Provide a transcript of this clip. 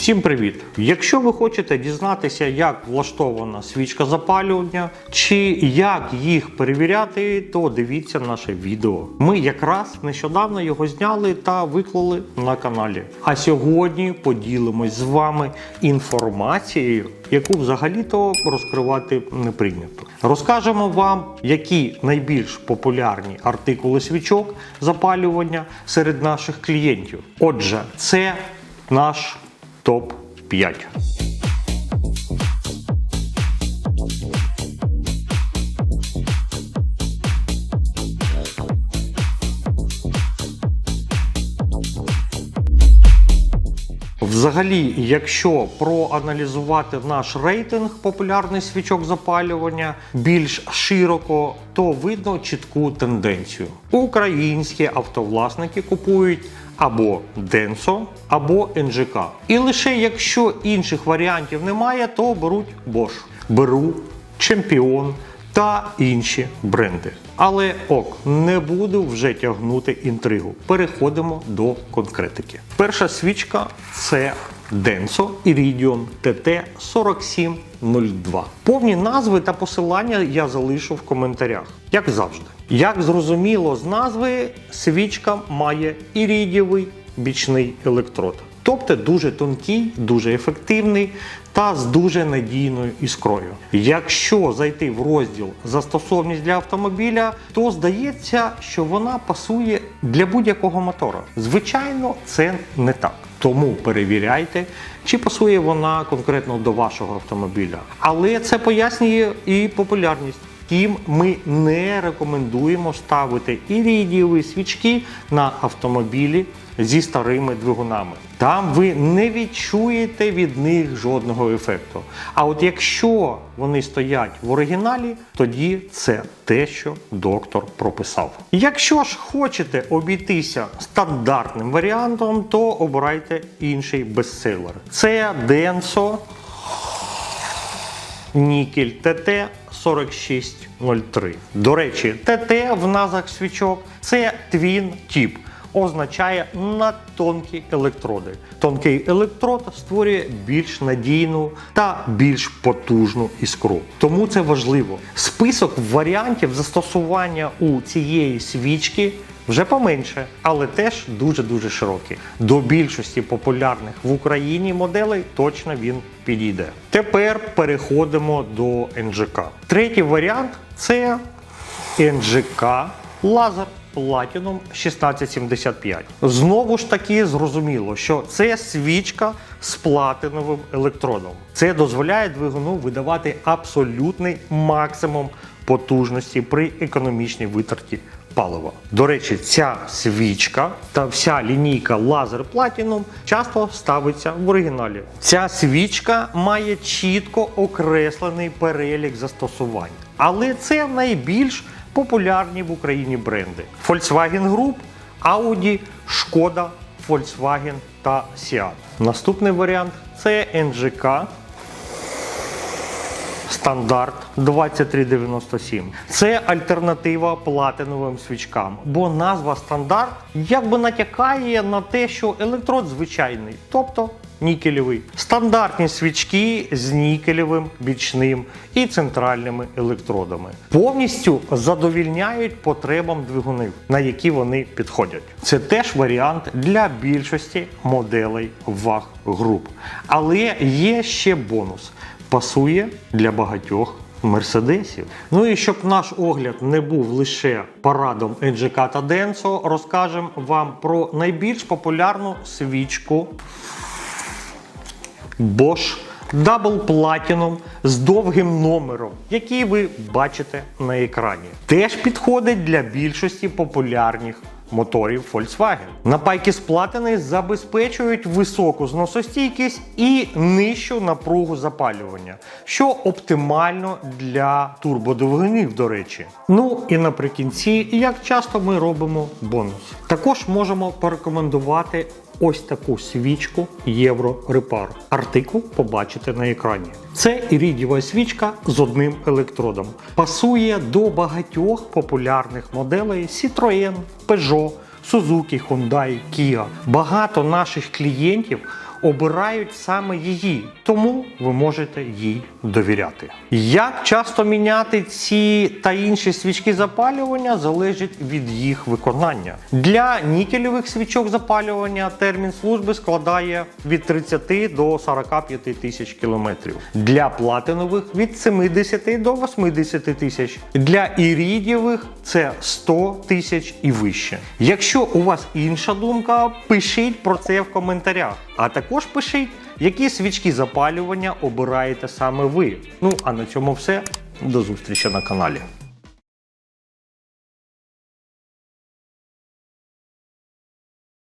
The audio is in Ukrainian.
Всім привіт! Якщо ви хочете дізнатися, як влаштована свічка запалювання чи як їх перевіряти, то дивіться наше відео. Ми якраз нещодавно його зняли та виклали на каналі. А сьогодні поділимось з вами інформацією, яку взагалі-то розкривати не прийнято. Розкажемо вам, які найбільш популярні артикули свічок запалювання серед наших клієнтів. Отже, це наш топ 5. Взагалі, якщо проаналізувати наш рейтинг популярних свічок запалювання більш широко, то видно чітку тенденцію. Українські автовласники купують або Denso, або NGK. І лише якщо інших варіантів немає, то беруть Bosch. Беру Чемпіон та інші бренди. Але ок, не буду вже тягнути інтригу. Переходимо до конкретики. Перша свічка це Denso Iridium TT 4702. Повні назви та посилання я залишу в коментарях, як завжди. Як зрозуміло з назви, свічка має ірідієвий бічний електрод. Тобто дуже тонкий, дуже ефективний та з дуже надійною іскрою. Якщо зайти в розділ застосовність для автомобіля, то здається, що вона пасує для будь-якого мотора. Звичайно, це не так. Тому перевіряйте, чи пасує вона конкретно до вашого автомобіля. Але це пояснює і популярність. Втім, ми не рекомендуємо ставити і іридієві свічки на автомобілі зі старими двигунами. Там ви не відчуєте від них жодного ефекту. А от якщо вони стоять в оригіналі, тоді це те, що доктор прописав. Якщо ж хочете обійтися стандартним варіантом, то обирайте інший бестселер. Це Denso Нікель ТТ 4603. До речі, ТТ в назвах свічок це Twin Tip. Означає надтонкі електроди. Тонкий електрод створює більш надійну та більш потужну іскру. Тому це важливо. Список варіантів застосування у цієї свічки вже поменше, але теж дуже-дуже широкий. До більшості популярних в Україні моделей точно він підійде. Тепер переходимо до НЖК. Третій варіант це НЖК лазер. Platinum 1675. Знову ж таки зрозуміло, що це свічка з платиновим електродом. Це дозволяє двигуну видавати абсолютний максимум потужності при економічній витрати палива. До речі, ця свічка та вся лінійка Laser Platinum часто ставиться в оригіналі. Ця свічка має чітко окреслений перелік застосувань, але це найбільш популярні в Україні бренди: Volkswagen Group, Audi, Шкода, Volkswagen та Seat. Наступний варіант це NGK Стандарт 2397. Це альтернатива платиновим свічкам, бо назва стандарт якби натякає на те, що електрод звичайний, тобто нікелевий. Стандартні свічки з нікелевим, бічним і центральними електродами повністю задовільняють потребам двигунів, на які вони підходять. Це теж варіант для більшості моделей ваг груп. Але є ще бонус пасує для багатьох мерседесів. Ну і щоб наш огляд не був лише парадом NGK та Denso, розкажемо вам про найбільш популярну свічку Bosch Double Platinum з довгим номером, який ви бачите на екрані. Теж підходить для більшості популярних моторів Volkswagen. Напайки з забезпечують високу зносостійкість і нижчу напругу запалювання, що оптимально для турбодвигунів, до речі. Ну і наприкінці, як часто ми робимо бонус. Також можемо порекомендувати ось таку свічку Євро Репар. Артикул побачите на екрані. Це ірідіва свічка з одним електродом. Пасує до багатьох популярних моделей Citroën, Peugeot, Suzuki, Hyundai, Kia. Багато наших клієнтів обирають саме її, тому ви можете їй довіряти. Як часто міняти ці та інші свічки запалювання залежить від їх виконання. Для нікелевих свічок запалювання термін служби складає від 30 до 45 тисяч кілометрів. Для платинових від 70 до 80 тисяч. Для ірідієвих це 100 тисяч і вище. Якщо у вас інша думка, пишіть про це в коментарях. А також пишіть, які свічки запалювання обираєте саме ви. Ну а на цьому все. До зустрічі на каналі.